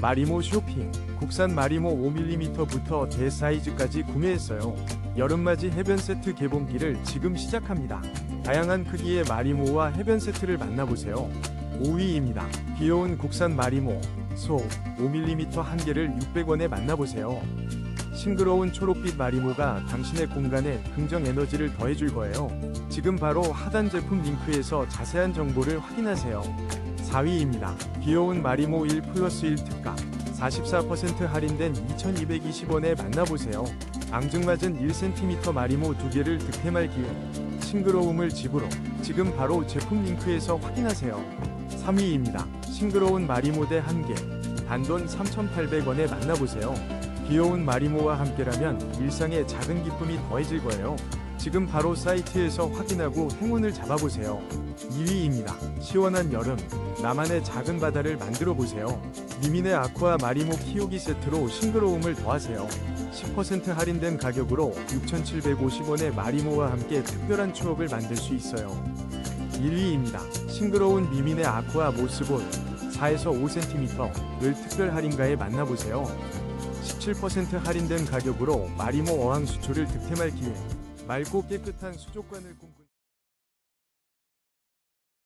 마리모 쇼핑. 국산 마리모 5mm부터 대사이즈까지 구매했어요. 여름맞이 해변 세트 개봉기를 지금 시작합니다. 다양한 크기의 마리모와 해변 세트를 만나보세요. 5위입니다. 귀여운 국산 마리모 소 5mm 한 개를 600원에 만나보세요. 싱그러운 초록빛 마리모가 당신의 공간에 긍정 에너지를 더해줄 거예요. 지금 바로 하단 제품 링크에서 자세한 정보를 확인하세요. 4위입니다. 귀여운 마리모 1 플러스 1 특가 44% 할인된 2220원에 만나보세요. 앙증맞은 1cm 마리모 2개를 득템할 기회. 싱그러움을 집으로 지금 바로 제품 링크에서 확인하세요. 3위입니다. 싱그러운 마리모 대 1개 단돈 3,800원에 만나보세요. 귀여운 마리모와 함께라면 일상에 작은 기쁨이 더해질 거예요. 지금 바로 사이트에서 확인하고 행운을 잡아보세요. 2위입니다. 시원한 여름, 나만의 작은 바다를 만들어 보세요. 미민의 아쿠아 마리모 키우기 세트로 싱그러움을 더하세요. 10% 할인된 가격으로 6,750원의 마리모와 함께 특별한 추억을 만들 수 있어요. 1위입니다. 싱그러운 미민의 아쿠아 모스볼 4에서 5cm를 특별 할인가에 만나보세요. 17% 할인된 가격으로 마리모 어항 수초를 득템할 기회. 맑고 깨끗한 수족관을 꿈꾸